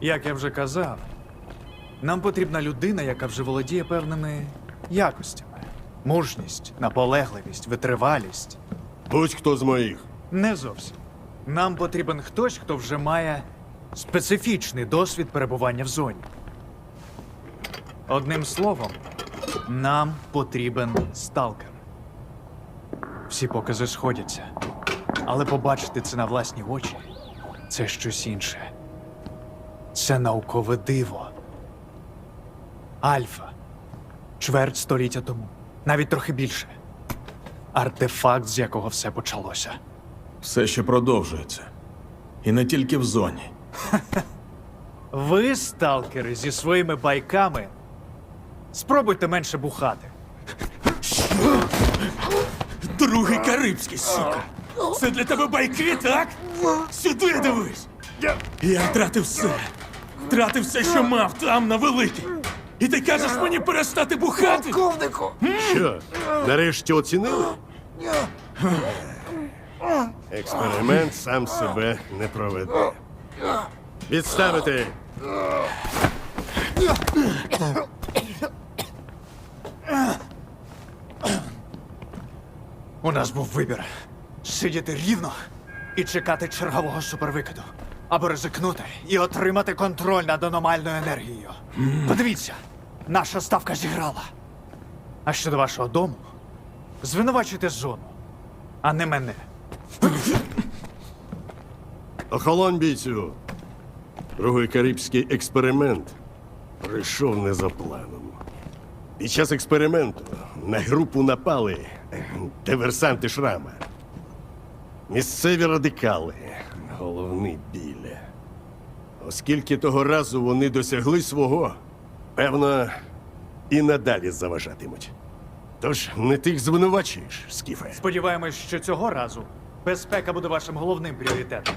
Як я вже казав, нам потрібна людина, яка вже володіє певними якостями: мужність, наполегливість, витривалість. Будь-хто з моїх. Не зовсім. Нам потрібен хтось, хто вже має специфічний досвід перебування в зоні. Одним словом, нам потрібен сталкер. Всі покази сходяться. Але побачити це на власні очі це щось інше. Це наукове диво. Альфа. Чверть століття тому. Навіть трохи більше. Артефакт, з якого все почалося. Все ще продовжується. І не тільки в зоні. Ви, сталкери, зі своїми байками, спробуйте менше бухати. Другий карибський, сука! Це для тебе байки, так? Сюди дивись! Я втратив все. Втратив все, що мав там на великій. І ти кажеш мені перестати бухати? Що? Нарешті оцінили? Експеримент сам себе не проведе. Відставити! У нас був вибір: сидіти рівно і чекати чергового супервикиду, або ризикнути і отримати контроль над аномальною енергією. Подивіться, наша ставка зіграла. А щодо вашого дому, звинувачуйте зону, а не мене. Охолонь бійцю. Другий карибський експеримент прийшов не за планом. Під час експерименту на групу напали диверсанти шрама. Місцеві радикали. Головний біль. Оскільки того разу вони досягли свого, певно, і надалі заважатимуть. Тож не тих звинувачуєш, Скіфе. Сподіваємось, що цього разу безпека буде вашим головним пріоритетом.